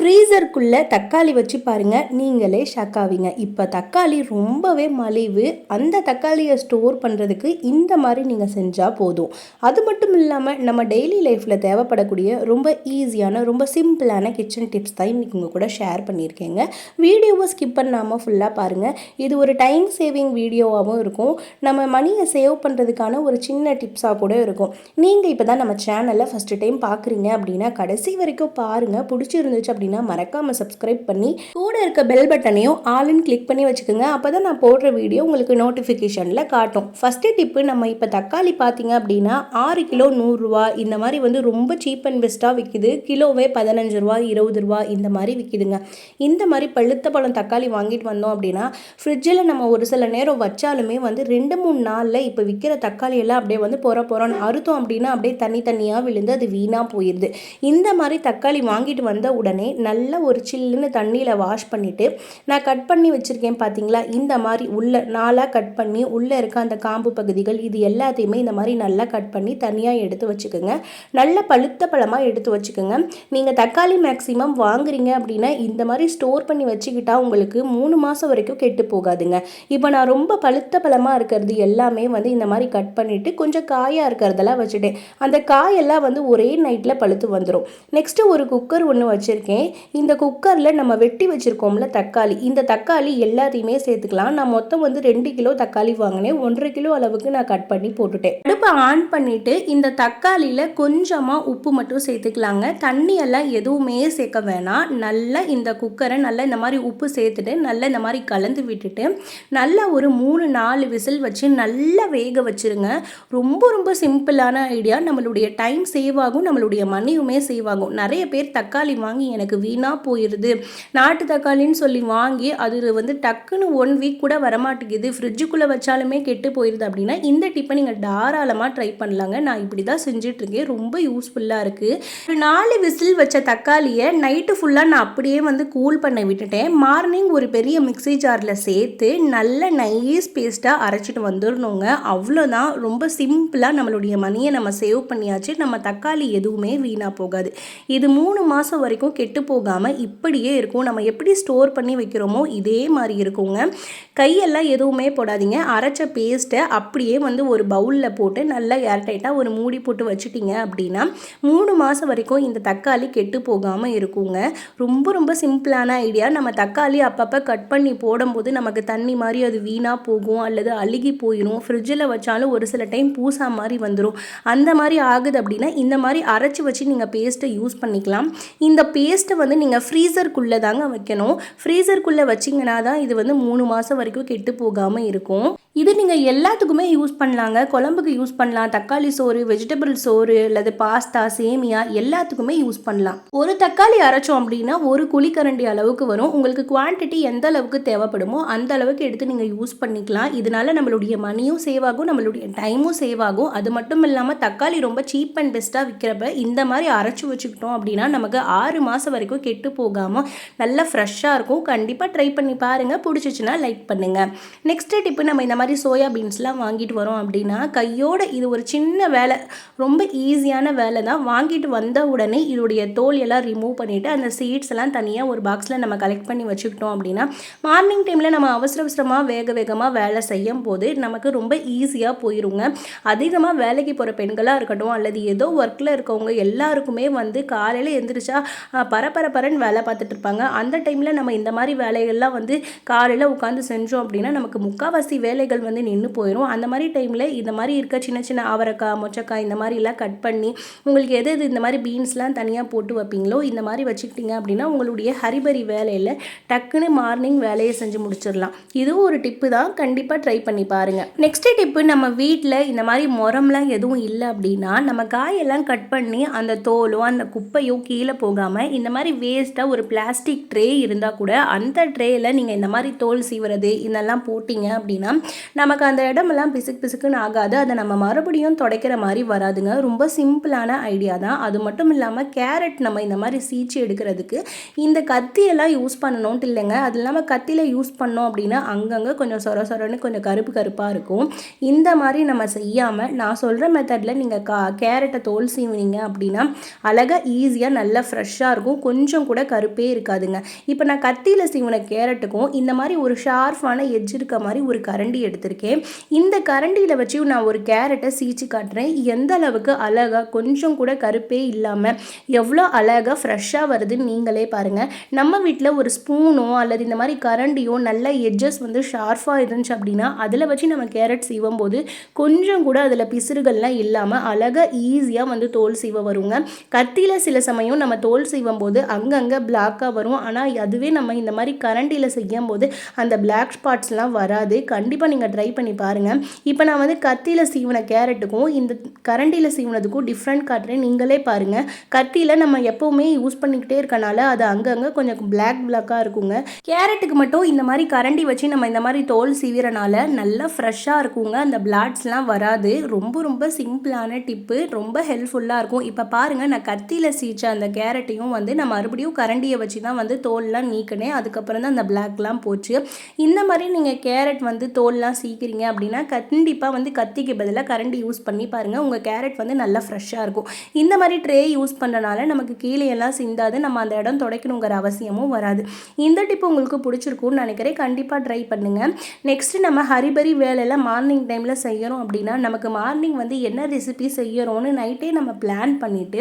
ஃப்ரீசருக்குள்ளே தக்காளி வச்சு பாருங்கள் நீங்களே ஷாக் ஆவீங்க. இப்போ தக்காளி ரொம்பவே மலிவு. அந்த தக்காளியை ஸ்டோர் பண்ணுறதுக்கு இந்த மாதிரி நீங்கள் செஞ்சால் போதும். அது மட்டும் இல்லாமல் நம்ம டெய்லி லைஃப்பில் தேவைப்படக்கூடிய ரொம்ப ஈஸியான ரொம்ப சிம்பிளான கிச்சன் டிப்ஸ் தான் இன்றைக்கி உங்கள் கூட ஷேர் பண்ணியிருக்கேங்க. வீடியோவை ஸ்கிப் பண்ணாமல் ஃபுல்லாக பாருங்கள் இது ஒரு டைம் சேவிங் வீடியோவாகவும் இருக்கும். நம்ம மணியை சேவ் பண்ணுறதுக்கான ஒரு சின்ன டிப்ஸாக கூட இருக்கும். நீங்கள் இப்போ தான் நம்ம சேனலில் ஃபஸ்ட்டு டைம் பார்க்குறீங்க அப்படின்னா கடைசி வரைக்கும் பாருங்கள் பிடிச்சிருந்துச்சு அப்படின்னு மறக்காமல் சப்ஸ்கிரைப் பண்ணி கூட இருக்க பெல் பட்டனையும் ஆளுன்னு கிளிக் பண்ணி வச்சுக்கோங்க. அப்போ தான் நான் போடுற வீடியோ உங்களுக்கு நோட்டிஃபிகேஷனில் காட்டும். ஃபஸ்ட்டு டிப்பு நம்ம இப்போ தக்காளி பார்த்தீங்க அப்படின்னா ஆறு கிலோ நூறுரூவா இந்த மாதிரி வந்து ரொம்ப சீப் அண்ட் பெஸ்ட்டாக விற்கிது கிலோவே பதினஞ்சு ரூபா இருபது ரூபா இந்த மாதிரி விற்கிதுங்க இந்த மாதிரி பழுத்த பழம் தக்காளி வாங்கிட்டு வந்தோம் அப்படின்னா ஃப்ரிட்ஜில் நம்ம ஒரு சில நேரம் வச்சாலுமே வந்து ரெண்டு மூணு நாளில் இப்போ விற்கிற தக்காளி எல்லாம் அப்படியே வந்து போகிற போகிறோன்னு அறுத்தோம் அப்படின்னா அப்படியே தனி தனியாக விழுந்து அது வீணாக போயிடுது இந்த மாதிரி தக்காளி வாங்கிட்டு வந்த உடனே நல்ல ஒரு சில்லுன்னு தண்ணியில் வாஷ் பண்ணிவிட்டு நான் கட் பண்ணி வச்சுருக்கேன் பார்த்தீங்களா இந்த மாதிரி உள்ள நாளாக கட் பண்ணி உள்ளே இருக்க அந்த காம்பு பகுதிகள் இது எல்லாத்தையுமே இந்த மாதிரி நல்லா கட் பண்ணி தனியாக எடுத்து வச்சுக்கோங்க. நல்ல பழுத்த பழமாக எடுத்து வச்சுக்கோங்க. நீங்கள் தக்காளி மேக்ஸிமம் வாங்குறீங்க அப்படின்னா இந்த மாதிரி ஸ்டோர் பண்ணி வச்சுக்கிட்டா உங்களுக்கு மூணு மாதம் வரைக்கும் கெட்டு போகாதுங்க. இப்போ நான் ரொம்ப பழுத்த பழமாக இருக்கிறது எல்லாமே வந்து இந்த மாதிரி கட் பண்ணிவிட்டு கொஞ்சம் காயாக இருக்கிறதெல்லாம் வச்சுட்டேன் அந்த காயெல்லாம் வந்து ஒரே நைட்டில் பழுத்து வந்துடும் நெக்ஸ்ட்டு ஒரு குக்கர் ஒன்று வச்சுருக்கேன். இந்த குக்கரில் நம்ம வெட்டி வச்சுருக்கோம்ல தக்காளி. இந்த தக்காளி எல்லாத்தையுமே சேர்த்துக்கலாம். நான் மொத்தம் வந்து ரெண்டு கிலோ தக்காளி வாங்கினேன். ஒன்றரை கிலோ அளவுக்கு நான் கட் பண்ணி போட்டுட்டேன். அடுப்பை ஆன் பண்ணிவிட்டு இந்த தக்காளியில் கொஞ்சமாக உப்பு மட்டும் சேர்த்துக்கலாங்க. தண்ணியெல்லாம் எதுவுமே சேர்க்க வேணாம். நல்லா இந்த குக்கரை நல்லா இந்த மாதிரி உப்பு சேர்த்துட்டு நல்லா இந்த மாதிரி கலந்து விட்டுட்டு நல்லா ஒரு மூணு நாலு விசில் வச்சு நல்லா வேக வச்சுருங்க. ரொம்ப ரொம்ப சிம்பிளான ஐடியா. நம்மளுடைய டைம் சேவ் ஆகும். நம்மளுடைய மணியுமே சேவ் ஆகும். நிறைய பேர் தக்காளி வாங்கி எனக்கு வீணாக போயிடுது நாட்டு தக்காளின்னு சொல்லி வாங்கி அது வந்து டக்குன்னு ஒன் வீக் கூட வரமாட்டேங்குது. ஃப்ரிட்ஜுக்குள்ளே வச்சாலுமே கெட்டு போயிடுது அப்படின்னா இந்த டிப்பை நீங்கள் தாராளமாக ட்ரை பண்ணலாங்க. நான் இப்படி தான் செஞ்சிட்ருக்கேன். ரொம்ப யூஸ்ஃபுல்லாக இருக்குது நாலு விசில் வச்ச தக்காளியை நைட்டு ஃபுல்லாக நான் அப்படியே வந்து கூல் பண்ண விட்டுட்டேன். மார்னிங் ஒரு பெரிய மிக்ஸி ஜாரில் சேர்த்து நல்ல நைஸ் பேஸ்ட்டாக அரைச்சிட்டு வந்துடணுங்க. அவ்வளோதான் ரொம்ப சிம்பிளாக நம்மளுடைய மணியை நம்ம சேவ் பண்ணியாச்சு. நம்ம தக்காளி எதுவுமே வீணாக போகாது. இது மூணு மாதம் வரைக்கும் கெட்டு போகாமல் இப்படியே இருக்கும். நம்ம எப்படி ஸ்டோர் பண்ணி வைக்கிறோமோ இதே மாதிரி இருக்குங்க. கையெல்லாம் எதுவுமே போடாதீங்க. அரைச்ச பேஸ்ட்டை அப்படியே வந்து ஒரு பவுலில் போட்டு நல்லா ஏர்டைட்டாக ஒரு மூடி போட்டு வச்சுட்டிங்க அப்படின்னா மூணு மாதம் வரைக்கும் இந்த தக்காளி கெட்டு போகாமல் இருக்குங்க. ரொம்ப ரொம்ப சிம்பிளான ஐடியா நம்ம தக்காளி அப்பப்போ கட் பண்ணி போடும்போது நமக்கு தண்ணி மாதிரி அது வீணாக போகும் அல்லது அழுகி போயிடும் ஃப்ரிட்ஜில் வச்சாலும் ஒரு சில டைம் பூசா மாதிரி வந்துடும் அந்த மாதிரி ஆகுது அப்படின்னா இந்த மாதிரி அரைச்சி வச்சு நீங்கள் பேஸ்ட்டை யூஸ் பண்ணிக்கலாம். இந்த பேஸ்ட்டை வந்து நீங்கள் ஃப்ரீசருக்குள்ளே தாங்க வைக்கணும். ஃப்ரீசருக்குள்ளே வச்சிங்கன்னா தான் இது வந்து மூணு மாதம் வரைக்கும் கெட்டு போகாமல் இருக்கும். இது நீங்கள் எல்லாத்துக்குமே யூஸ் பண்ணலாங்க. குழம்புக்கு யூஸ் பண்ணலாம். தக்காளி சோறு வெஜிடபிள் சோறு அல்லது பாஸ்தா சேமியா எல்லாத்துக்குமே யூஸ் பண்ணலாம். ஒரு தக்காளி அரைச்சோம் அப்படின்னா ஒரு குழிக்கரண்டி அளவுக்கு வரும். உங்களுக்கு குவான்டிட்டி எந்த அளவுக்கு தேவைப்படுமோ அந்த அளவுக்கு எடுத்து நீங்கள் யூஸ் பண்ணிக்கலாம். இதனால நம்மளுடைய மணியும் சேவ் ஆகும் நம்மளுடைய டைமும் சேவ் ஆகும். அது மட்டும் இல்லாமல் தக்காளி ரொம்ப சீப் அண்ட் பெஸ்ட்டாக விற்கிறப்ப இந்த மாதிரி அரைச்சி வச்சுக்கிட்டோம் அப்படின்னா நமக்கு ஆறு மாதம் வரைக்கும் கெட்டு போகாமல் நல்லா ஃப்ரெஷ்ஷாக இருக்கும். கண்டிப்பாக ட்ரை பண்ணி பாருங்கள் பிடிச்சிச்சின்னா லைக் பண்ணுங்கள் நெக்ஸ்ட் டிப்பு நம்ம இந்த மாதிரி சோயா பீன்ஸ்லாம் வாங்கிட்டு வரோம் அப்படின்னா கையோட இது ஒரு சின்ன வேலை ரொம்ப ஈஸியான வேலை தான் வாங்கிட்டு வந்த உடனே இதோடைய தோல் எல்லாம் ரிமூவ் பண்ணிவிட்டு அந்த சீட்ஸ் எல்லாம் தனியாக ஒரு பாக்ஸில் நம்ம கலெக்ட் பண்ணி வச்சுக்கிட்டோம் அப்படின்னா மார்னிங் டைமில் நம்ம அவசர அவசரமாக வேக வேகமாக வேலை செய்யும் போது நமக்கு ரொம்ப ஈஸியாக போயிருங்க. அதிகமாக வேலைக்கு போகிற பெண்களாக இருக்கட்டும் அல்லது ஏதோ ஒர்க்கில் இருக்கவங்க எல்லாருக்குமே வந்து காலையில் எந்திரிச்சா பர பரன்னு வேலை பார்த்துட்டு இருப்பாங்க. அந்த டைமில் நம்ம இந்த மாதிரி வேலைகள்லாம் வந்து காலையில் உட்காந்து செஞ்சோம் அப்படின்னா நமக்கு முக்கால்வாசி வேலைகள் வந்து நின்று போயிடும் அந்த மாதிரி டைமில் இந்த மாதிரி இருக்க சின்ன சின்ன அவரைக்காய் மொச்சக்காய் இந்த மாதிரிலாம் கட் பண்ணி உங்களுக்கு எது எது இந்த மாதிரி பீன்ஸ்லாம் தனியாக போட்டு வைப்பீங்களோ இந்த மாதிரி வச்சுக்கிட்டீங்க அப்படின்னா உங்களுடைய ஹரிபரி வேலையில் டக்குன்னு மார்னிங் வேலையை செஞ்சு முடிச்சிடலாம். இதுவும் ஒரு டிப்பு தான். கண்டிப்பாக ட்ரை பண்ணி பாருங்கள் நெக்ஸ்ட்டு டிப்பு நம்ம வீட்டில் இந்த மாதிரி முரம்லாம் எதுவும் இல்லை அப்படின்னா நம்ம காயெல்லாம் கட் பண்ணி அந்த தோலோ அந்த குப்பையோ கீழே போகாமல் இந்த மாதிரி வேஸ்ட்டாக ஒரு பிளாஸ்டிக் ட்ரே இருந்தால் கூட அந்த ட்ரேயில் நீங்கள் இந்த மாதிரி தோல் சீவுறது இதெல்லாம் போட்டிங்க அப்படின்னா நமக்கு அந்த இடமெல்லாம் பிசுக்கு பிசுக்குன்னு ஆகாது. அதை நம்ம மறுபடியும் துடைக்கிற மாதிரி வராதுங்க. ரொம்ப சிம்பிளான ஐடியா தான். அது மட்டும் இல்லாமல் கேரட் நம்ம இந்த மாதிரி சீச்சு எடுக்கிறதுக்கு இந்த கத்தியெல்லாம் யூஸ் பண்ணணும்ட்டு இல்லைங்க. அது இல்லாமல் கத்தியில் யூஸ் பண்ணோம் அப்படின்னா அங்கங்கே கொஞ்சம் சொர சொரன்னு கொஞ்சம் கருப்பு கருப்பாக இருக்கும். இந்த மாதிரி நம்ம செய்யாமல் நான் சொல்கிற மெத்தடில் நீங்கள் கா கேரட்டை தோல் சீவுனீங்க அப்படின்னா அழகாக ஈஸியாக நல்லா ஃப்ரெஷ்ஷாக இருக்கும். கொஞ்சம் கூட கருப்பே இருக்காதுங்க. இப்போ நான் கத்தியில் சீவன கேரட்டுக்கும் இந்த மாதிரி ஒரு ஷார்ப்பான எஜ் இருக்க மாதிரி ஒரு கரண்டி எடுத்திருக்கேன். இந்த கரண்டியில் வச்சு நான் ஒரு கேரட்டை சீச்சு காட்டுறேன். எந்த அளவுக்கு அழகாக கொஞ்சம் கூட கருப்பே இல்லாமல் எவ்வளோ அழகாக ஃப்ரெஷ்ஷாக வருதுன்னு நீங்களே பாருங்கள் நம்ம வீட்டில் ஒரு ஸ்பூனோ அல்லது இந்த மாதிரி கரண்டியோ நல்ல எட்ஜஸ் வந்து ஷார்ப்பாக இருந்துச்சு அப்படின்னா அதில் வச்சு நம்ம கேரட் சீவும் போது கொஞ்சம் கூட அதில் பிசுறுகள்லாம் இல்லாமல் அழகாக ஈஸியாக வந்து தோல் சீவ வருங்க. கத்தியில் சில சமயம் நம்ம தோல் சீவும் போது அங்கங்கே பிளாக்காக வரும். ஆனால் அதுவே நம்ம இந்த மாதிரி கரண்டியில் செய்யும் போது அந்த பிளாக் ஸ்பாட்ஸ்லாம் வராது. கண்டிப்பாக நீங்கள் ட்ரை பண்ணி பாருங்கள் இப்போ நான் வந்து கத்தியில் சீவின கேரட்டுக்கும் இந்த கரண்டியில் சீவினதுக்கும் டிஃப்ரெண்ட் காட்டுறேன். நீங்களே பாருங்கள் கத்தியில் நம்ம எப்போவுமே யூஸ் பண்ணிக்கிட்டே இருக்கனால அது அங்கங்கே கொஞ்சம் பிளாக் பிளாக்காக இருக்குங்க. கேரட்டுக்கு மட்டும் இந்த மாதிரி கரண்டி வச்சு நம்ம இந்த மாதிரி தோல் சீவிரனால நல்லா ஃப்ரெஷ்ஷாக இருக்குங்க. அந்த பிளாட்ஸ்லாம் வராது. ரொம்ப ரொம்ப சிம்பிளான டிப்பு ரொம்ப ஹெல்ப்ஃபுல்லாக இருக்கும். இப்போ பாருங்கள் நான் கத்தியில் சீச்ச அந்த கேரட்டையும் வந்து நான் மறுபடியும் கரண்டியை வச்சு தான் வந்து தோல்லாம் நீக்கினேன் அதுக்கப்புறம் தான் அந்த பிளாக்லாம் போச்சு. இந்த மாதிரி நீங்கள் கேரட் வந்து தோல்லாம் சீக்கிறீங்க அப்படின்னா கண்டிப்பாக வந்து கத்திக்கு பதிலாக கரண்டி யூஸ் பண்ணி பாருங்கள் உங்கள் கேரட் வந்து நல்லா ஃப்ரெஷ்ஷாக இருக்கும். இந்த மாதிரி ட்ரே யூஸ் பண்ணுறனால நமக்கு கீழே எல்லாம் சிந்தாது நம்ம அந்த இடம் துடைக்கணுங்கிற அவசியமும் வராது. இந்த டிப்பு உங்களுக்கு பிடிச்சிருக்கும்னு நினைக்கிறேன். கண்டிப்பாக ட்ரை பண்ணுங்கள் நெக்ஸ்ட்டு நம்ம ஹரிபரி வேலையெல்லாம் மார்னிங் டைமில் செய்கிறோம் அப்படின்னா நமக்கு மார்னிங் வந்து என்ன ரெசிபி செய்கிறோன்னு நைட்டே நம்ம பிளான் பண்ணிவிட்டு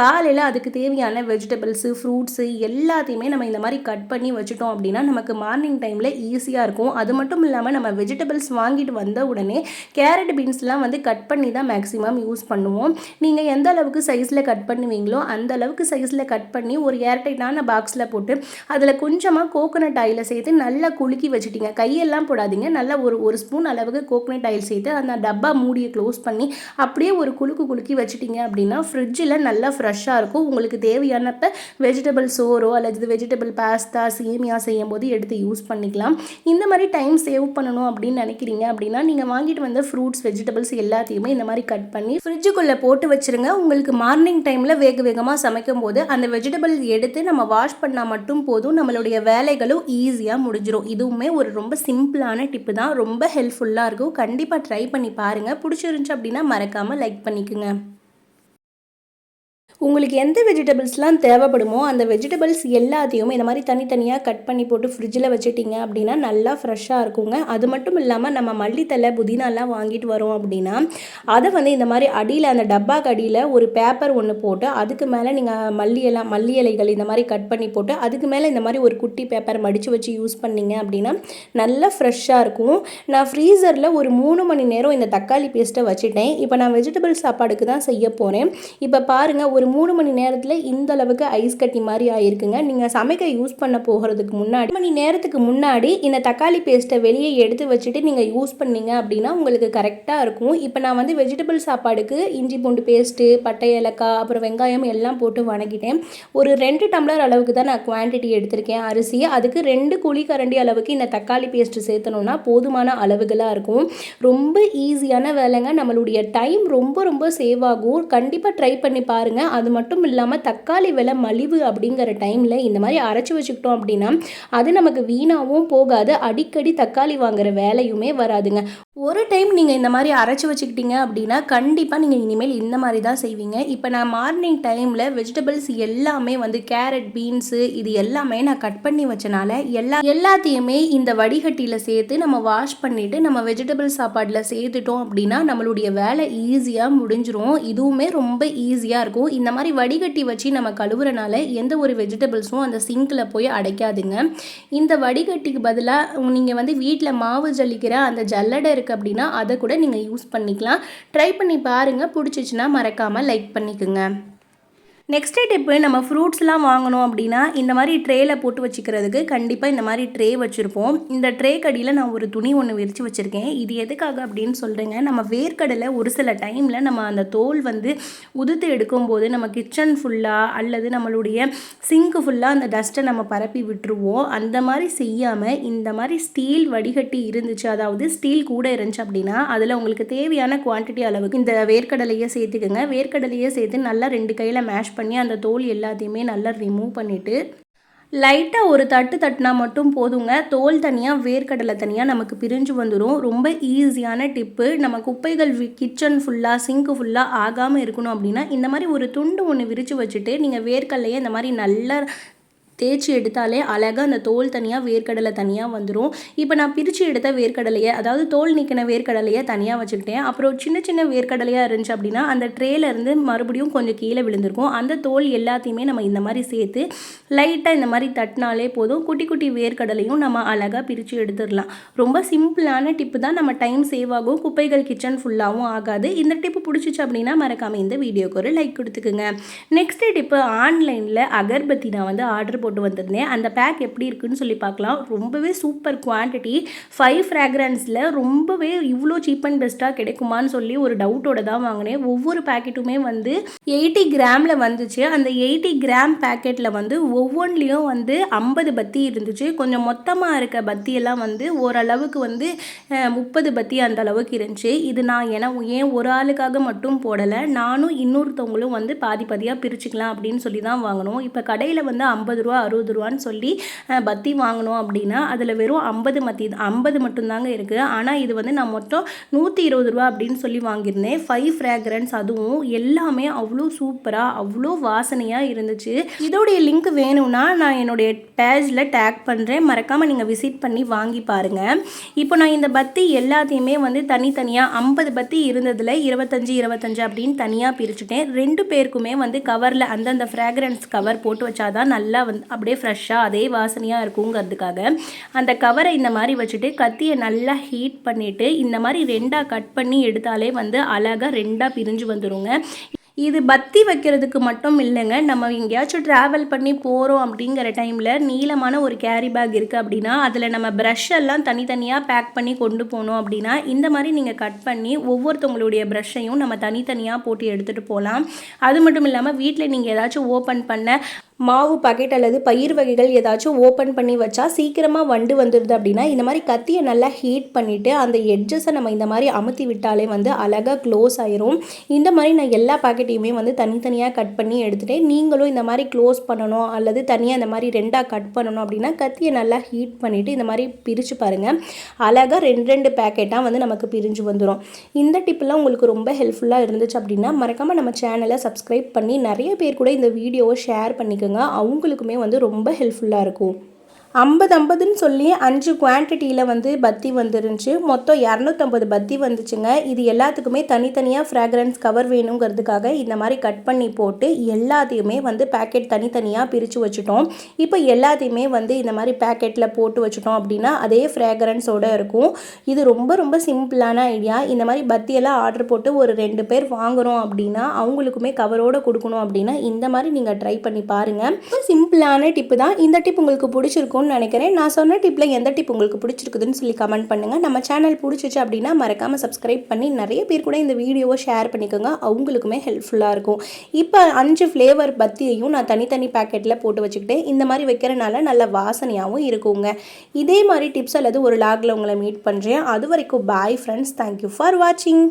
காலையில் அதுக்கு தேவையான வெஜிடபிள்ஸு ஃப்ரூட்ஸு எல்லாத்தையுமே நம்ம இந்த மாதிரி கட் பண்ணி வச்சுட்டோம் அப்படின்னா நமக்கு மார்னிங் டைமில் ஈஸியாக இருக்கும். அது மட்டும் இல்லாமல் நம்ம வெஜிடபிள்ஸ் வாங்கிட்டு வந்த உடனே கேரட் பீன்ஸ்லாம் வந்து கட் பண்ணி தான் மேக்ஸிமம் யூஸ் பண்ணுவோம். நீங்கள் எந்த அளவுக்கு சைஸில் கட் பண்ணுவீங்களோ அந்த அளவுக்கு சைஸில் கட் பண்ணி ஒரு ஏர்டைட்டான பாக்ஸில் போட்டு அதில் கொஞ்சமாக கோகோனட் ஆயிலை சேர்த்து நல்லா குலுக்கி வச்சுட்டீங்க. கையெல்லாம் போடாதீங்க. நல்லா ஒரு ஒரு ஸ்பூன் அளவுக்கு கோகோனட் ஆயில் சேர்த்து அந்த டப்பா மூடியை க்ளோஸ் பண்ணி அப்படியே ஒரு குலுக்கு குலுக்கி வச்சுட்டீங்க அப்படின்னா ஃப்ரிட்ஜில் நல்லா ஃப்ரெஷ்ஷாக இருக்கும். உங்களுக்கு தேவையானப்ப வெஜிடபிள் சோரோ அல்லது வெஜிடபிள் பாஸ்தா சேமியா செய்யும் போது எடுத்து யூஸ் பண்ணிக்கலாம். இந்த மாதிரி டைம் சேவ் பண்ணணும் அப்படின்னு நினைக்கிறீங்க அப்படின்னா நீங்கள் வாங்கிட்டு வந்த ஃப்ரூட்ஸ் வெஜிடபிள்ஸ் எல்லாத்தையுமே இந்த மாதிரி கட் பண்ணி ஃப்ரிட்ஜுக்குள்ளே போட்டு வச்சுருங்க. உங்களுக்கு மார்னிங் டைமில் வேக வேகமாக சமைக்கும் போது அந்த வெஜிடபிள் எடுத்து நம்ம வாஷ் பண்ணால் மட்டும் போதும். நம்மளுடைய வேலைகளும் ஈஸியாக முடிஞ்சிடும் இதுவுமே ஒரு ரொம்ப சிம்பிளான டிப்பு தான். ரொம்ப ஹெல்ப்ஃபுல்லாக இருக்கும். கண்டிப்பாக ட்ரை பண்ணி பாருங்கள் பிடிச்சிருந்துச்சு அப்படின்னா மறக்காமல் லைக் பண்ணிக்கோங்க. உங்களுக்கு எந்த வெஜிடபிள்ஸ்லாம் தேவைப்படுமோ அந்த வெஜிடபிள்ஸ் எல்லாத்தையும் இந்த மாதிரி தனித்தனியாக கட் பண்ணி போட்டு ஃப்ரிட்ஜில் வச்சுட்டிங்க அப்படின்னா நல்லா ஃப்ரெஷ்ஷாக இருக்குங்க. அது மட்டும் இல்லாமல் நம்ம மல்லித்தலை புதினாலாம் வாங்கிட்டு வரோம் அப்படின்னா அதை வந்து இந்த மாதிரி அடியில் அந்த டப்பாக்கு அடியில் ஒரு பேப்பர் ஒன்று போட்டு அதுக்கு மேலே நீங்கள் மல்லி எல்லாம் மல்லி இலைகள் இந்த மாதிரி கட் பண்ணி போட்டு அதுக்கு மேலே இந்த மாதிரி ஒரு குட்டி பேப்பர் மடித்து வச்சு யூஸ் பண்ணிங்க அப்படின்னா நல்லா ஃப்ரெஷ்ஷாக இருக்கும். நான் ஃப்ரீசரில் ஒரு மூணு மணி நேரம் இந்த தக்காளி பேஸ்ட்டை வச்சுட்டேன். இப்போ நான் வெஜிடபிள் சாப்பாடுக்கு தான் செய்ய போகிறேன் இப்போ பாருங்கள் ஒரு மூணு மணி நேரத்தில் இந்த அளவுக்கு ஐஸ் கட்டி மாதிரி ஆயிருக்குங்க. நீங்கள் சமைக்க யூஸ் பண்ண போகிறதுக்கு முன்னாடி மணி நேரத்துக்கு முன்னாடி இந்த தக்காளி பேஸ்ட்டை வெளியே எடுத்து வச்சுட்டு நீங்கள் யூஸ் பண்ணீங்க அப்படின்னா உங்களுக்கு கரெக்டாக இருக்கும். இப்போ நான் வந்து வெஜிடபிள் சாப்பாடுக்கு இஞ்சி பூண்டு பேஸ்ட்டு பட்டை ஏலக்காய் அப்புறம் வெங்காயம் எல்லாம் போட்டு வணக்கிட்டேன். ஒரு ரெண்டு டம்ளர் அளவுக்கு தான் நான் குவான்டிட்டி எடுத்திருக்கேன் அரிசி. அதுக்கு ரெண்டு குழி கரண்டி அளவுக்கு இந்த தக்காளி பேஸ்ட்டு சேர்த்தணும்னா போதுமான அளவுகளாக இருக்கும். ரொம்ப ஈஸியான வேலைங்க. நம்மளுடைய டைம் ரொம்ப ரொம்ப சேவ் ஆகும். கண்டிப்பாக ட்ரை பண்ணி பாருங்கள் அது மட்டும் இல்லாமல் தக்காளி விலை மலிவு அப்படிங்கிற டைமில் இந்த மாதிரி அரைச்சி வச்சுக்கிட்டோம் அப்படின்னா அது நமக்கு வீணாகவும் போகாது. அடிக்கடி தக்காளி வாங்குகிற வேலையுமே வராதுங்க. ஒரு டைம் நீங்கள் இந்த மாதிரி அரைச்சி வச்சுக்கிட்டீங்க அப்படின்னா கண்டிப்பாக நீங்கள் இனிமேல் இந்த மாதிரி தான் செய்வீங்க. இப்போ நான் மார்னிங் டைமில் வெஜிடபிள்ஸ் எல்லாமே வந்து கேரட் பீன்ஸு இது எல்லாமே நான் கட் பண்ணி வச்சனால எல்லா எல்லாத்தையுமே இந்த வடிகட்டியில் சேர்த்து நம்ம வாஷ் பண்ணிவிட்டு நம்ம வெஜிடபிள் சாப்பாடில் சேர்த்துட்டோம் அப்படின்னா நம்மளுடைய வேலை ஈஸியாக முடிஞ்சிரும். இதுவுமே ரொம்ப ஈஸியாக இருக்கும். இந்த மாதிரி வடிகட்டி வச்சு நம்ம கழுவுறனால எந்த ஒரு வெஜிடபிள்ஸும் அந்த சிங்கில் போய் அடைக்காதுங்க. இந்த வடிகட்டிக்கு பதிலாக நீங்கள் வந்து வீட்டில் மாவு ஜல்லிக்கிற அந்த ஜல்லடை இருக்குது அப்படின்னா அதை கூட நீங்கள் யூஸ் பண்ணிக்கலாம். ட்ரை பண்ணி பாருங்கள் பிடிச்சிச்சின்னா மறக்காமல் லைக் பண்ணிக்கோங்க. நெக்ஸ்ட் டிப்பு நம்ம ஃப்ரூட்ஸ்லாம் வாங்கணும் அப்படின்னா இந்த மாதிரி ட்ரேயில் போட்டு வச்சுக்கிறதுக்கு கண்டிப்பாக இந்த மாதிரி ட்ரே வச்சுருப்போம். இந்த ட்ரே கடியில் நான் ஒரு துணி ஒன்று விரித்து வச்சுருக்கேன். இது எதுக்காக அப்படின்னு சொல்கிறேங்க நம்ம வேர்க்கடலை ஒரு சில டைமில் நம்ம அந்த தோல் வந்து உதுத்து எடுக்கும்போது நம்ம கிச்சன் ஃபுல்லாக அல்லது நம்மளுடைய சிங்க்கு ஃபுல்லாக அந்த டஸ்ட்டை நம்ம பரப்பி விட்டுருவோம். அந்த மாதிரி செய்யாமல் இந்த மாதிரி ஸ்டீல் வடிகட்டி இருந்துச்சு அதாவது ஸ்டீல் கூட இருந்துச்சு அப்படின்னா அதில் உங்களுக்கு தேவையான குவான்டிட்டி அளவுக்கு இந்த வேர்க்கடலையை சேர்த்துக்குங்க. வேர்க்கடலையை சேர்த்து நல்லா ரெண்டு கையில் மேஷ் பண்ணி அந்த தோல் எல்லாத்தையுமே நல்லா ரிமூவ் பண்ணிவிட்டு லைட்டாக ஒரு தட்டு தட்டினா மட்டும் போதுங்க. தோல் தனியாக வேர்க்கடலை தனியாக நமக்கு பிரிஞ்சு வந்துடும் ரொம்ப ஈஸியான டிப்பு நம்ம குப்பைகள் கிச்சன் ஃபுல்லாக சிங்க்கு ஃபுல்லாக ஆகாமல் இருக்கணும் அப்படின்னா இந்த மாதிரி ஒரு துண்டு ஒன்று விரித்து வச்சுட்டு நீங்கள் வேர்க்கடலையே இந்த மாதிரி நல்லா தேய்ச்சி எடுத்தாலே அழகாக அந்த தோல் தனியாக வேர்க்கடலை தனியாக வந்துடும் இப்போ நான் பிரித்து எடுத்த வேர்க்கடலையை அதாவது தோல் நீக்கின வேர்க்கடலையை தனியாக வச்சுக்கிட்டேன். அப்புறம் சின்ன சின்ன வேர்க்கடலையாக இருந்துச்சு அப்படின்னா அந்த ட்ரேலேருந்து மறுபடியும் கொஞ்சம் கீழே விழுந்திருக்கும். அந்த தோல் எல்லாத்தையுமே நம்ம இந்த மாதிரி சேர்த்து லைட்டாக இந்த மாதிரி தட்டினாலே போதும். குட்டி குட்டி வேர்க்கடலையும் நம்ம அழகாக பிரித்து எடுத்துடலாம். ரொம்ப சிம்பிளான டிப்பு தான். நம்ம டைம் சேவ் ஆகும். குப்பைகள் கிச்சன் ஃபுல்லாகவும் ஆகாது. இந்த டிப்பு பிடிச்சிச்சு அப்படின்னா மறக்காமல் இந்த வீடியோக்கு ஒரு லைக் கொடுத்துக்குங்க. நெக்ஸ்ட் டிப்பு ஆன்லைனில் அகர்பத்தி நான் வந்து ஆர்டர் போட்டு போட்டு வந்திருந்தேன். அந்த பேக் எப்படி இருக்குன்னு சொல்லி பார்க்கலாம். ரொம்பவே சூப்பர் குவான்டிட்டி ஃபைவ் ஃப்ராக்ரன்ஸில் ரொம்பவே இவ்வளோ சீப் அண்ட் பெஸ்ட்டாக கிடைக்குமான்னு சொல்லி ஒரு டவுட்டோட தான் வாங்கினேன். ஒவ்வொரு பேக்கெட்டுமே வந்து எயிட்டி கிராமில் வந்துச்சு. அந்த எயிட்டி கிராம் பேக்கெட்டில் வந்து ஒவ்வொன்றிலையும் வந்து ஐம்பது பத்தி இருந்துச்சு. கொஞ்சம் மொத்தமாக இருக்க பத்தியெல்லாம் வந்து ஓரளவுக்கு வந்து முப்பது பத்தி அந்த அளவுக்கு இருந்துச்சு. இது நான் என ஏன் ஒரு ஆளுக்காக மட்டும் போடலை. நானும் இன்னொருத்தவங்களும் வந்து பாதி பாதியாக பிரிச்சுக்கலாம் அப்படின்னு சொல்லி தான் வாங்கணும் இப்போ கடையில் வந்து ஐம்பது ரூபா அறுபது ரூபான்னு சொல்லி பத்தி வாங்கினோம் அப்படின்னா அதில் வெறும் ஐம்பது மத்தி ஐம்பது மட்டும்தாங்க இருக்குது ஆனால் இது வந்து நான் மொத்தம் நூற்றி இருபது ரூபா அப்படின்னு சொல்லி வாங்கியிருந்தேன். ஃபைவ் ஃப்ராக்ரன்ஸ் அதுவும் எல்லாமே அவ்வளோ சூப்பராக அவ்வளோ வாசனையாக இருந்துச்சு. இதோடைய லிங்க் வேணும்னா நான் என்னுடைய பேஜில் டேக் பண்ணுறேன் மறக்காமல் நீங்கள் விசிட் பண்ணி வாங்கி பாருங்கள் இப்போ நான் இந்த பத்தி எல்லாத்தையுமே வந்து தனித்தனியாக ஐம்பது பத்தி இருந்ததில் இருபத்தஞ்சி இருபத்தஞ்சு அப்படின்னு தனியாக பிரிச்சுட்டேன். ரெண்டு பேருக்குமே வந்து கவரில் அந்தந்த ஃப்ராக்ரன்ஸ் கவர் போட்டு வச்சாதான் நல்லா வந்து அப்படியே ஃப்ரெஷ்ஷாக அதே வாசனையாக இருக்குங்கிறதுக்காக அந்த கவரை இந்த மாதிரி வச்சுட்டு கத்தியை நல்லா ஹீட் பண்ணிவிட்டு இந்த மாதிரி ரெண்டாக கட் பண்ணி எடுத்தாலே வந்து அழகாக ரெண்டாக பிரிஞ்சு வந்துடுங்க இது பத்தி வைக்கிறதுக்கு மட்டும் இல்லைங்க. நம்ம எங்கேயாச்சும் ட்ராவல் பண்ணி போகிறோம் அப்படிங்கிற டைமில் நீளமான ஒரு கேரி பேக் இருக்குது அப்படின்னா அதில் நம்ம ப்ரஷ் எல்லாம் தனித்தனியாக பேக் பண்ணி கொண்டு போனோம் அப்படின்னா இந்த மாதிரி நீங்கள் கட் பண்ணி ஒவ்வொருத்தவங்களுடைய ப்ரஷ்ஷையும் நம்ம தனித்தனியாக போட்டு எடுத்துகிட்டு போகலாம். அது மட்டும் இல்லாமல் வீட்டில் நீங்கள் ஏதாச்சும் ஓப்பன் பண்ண மாவு பாக்கெட் அல்லது பயிர் வகைகள் ஏதாச்சும் ஓப்பன் பண்ணி வச்சா சீக்கிரமாக வண்டு வந்துடுது அப்படின்னா இந்த மாதிரி கத்தியை நல்லா ஹீட் பண்ணிவிட்டு அந்த எட்ஜஸை நம்ம இந்த மாதிரி அமுத்தி விட்டாலே வந்து அழகாக க்ளோஸ் ஆயிரும். இந்த மாதிரி நான் எல்லா பாக்கெட்டையுமே வந்து தனித்தனியாக கட் பண்ணி எடுத்துகிட்டேன் நீங்களும் இந்த மாதிரி க்ளோஸ் பண்ணணும் அல்லது தனியாக இந்த மாதிரி ரெண்டாக கட் பண்ணணும் அப்படின்னா கத்தியை நல்லா ஹீட் பண்ணிவிட்டு இந்த மாதிரி பிரித்து பாருங்கள் அழகாக ரெண்டு ரெண்டு பேக்கெட்டாக வந்து நமக்கு பிரிஞ்சு வந்துடும் இந்த டிப்பெல்லாம் உங்களுக்கு ரொம்ப ஹெல்ப்ஃபுல்லாக இருந்துச்சு அப்படின்னா மறக்காமல் நம்ம சேனலை சப்ஸ்கிரைப் பண்ணி நிறைய பேர் கூட இந்த வீடியோவை ஷேர் பண்ணிக்கோங்க. பாருங்கள் அவங்களுக்குமே வந்து ரொம்ப ஹெல்ப்ஃபுல்லாக இருக்கும். ஐம்பது ஐம்பதுன்னு சொல்லி அஞ்சு குவான்டிட்டியில் வந்து பத்தி வந்துருந்துச்சு. மொத்தம் இரநூத்தம்பது பத்தி வந்துச்சுங்க. இது எல்லாத்துக்குமே தனித்தனியாக ஃப்ராக்ரன்ஸ் கவர் வேணுங்கிறதுக்காக இந்த மாதிரி கட் பண்ணி போட்டு எல்லாத்தையுமே வந்து பேக்கெட் தனித்தனியாக பிரித்து வச்சுட்டோம். இப்போ எல்லாத்தையுமே வந்து இந்த மாதிரி பேக்கெட்டில் போட்டு வச்சுட்டோம் அப்படின்னா அதே ஃப்ராக்ரன்ஸோடு இருக்கும். இது ரொம்ப ரொம்ப சிம்பிளான ஐடியா இந்த மாதிரி பத்தியெல்லாம் ஆர்டர் போட்டு ஒரு ரெண்டு பேர் வாங்குகிறோம் அப்படின்னா அவங்களுக்குமே கவரோடு கொடுக்கணும் அப்படின்னா இந்த மாதிரி நீங்கள் ட்ரை பண்ணி பாருங்கள் சிம்பிளான டிப்பு தான். இந்த டிப் உங்களுக்கு பிடிச்சிருக்கும் இருக்கும்னு நினைக்கிறேன். நான் சொன்ன டிப்பில் எந்த டிப் உங்களுக்கு பிடிச்சிருக்குதுன்னு சொல்லி கமெண்ட் பண்ணுங்கள் நம்ம சேனல் பிடிச்சிச்சு அப்படின்னா மறக்காமல் சப்ஸ்கிரைப் பண்ணி நிறைய பேர் கூட இந்த வீடியோவை ஷேர் பண்ணிக்கோங்க. அவங்களுக்குமே ஹெல்ப்ஃபுல்லாக இருக்கும். இப்போ அஞ்சு ஃப்ளேவர் பத்தியையும் நான் தனித்தனி பேக்கெட்டில் போட்டு வச்சுக்கிட்டேன் இந்த மாதிரி வைக்கிறனால நல்ல வாசனையாகவும் இருக்குங்க. இதே மாதிரி டிப்ஸ் அல்லது ஒரு லாகில் உங்களை மீட் பண்ணுறேன் அது வரைக்கும் பாய் ஃப்ரெண்ட்ஸ் தேங்க்யூ ஃபார் வாட்சிங்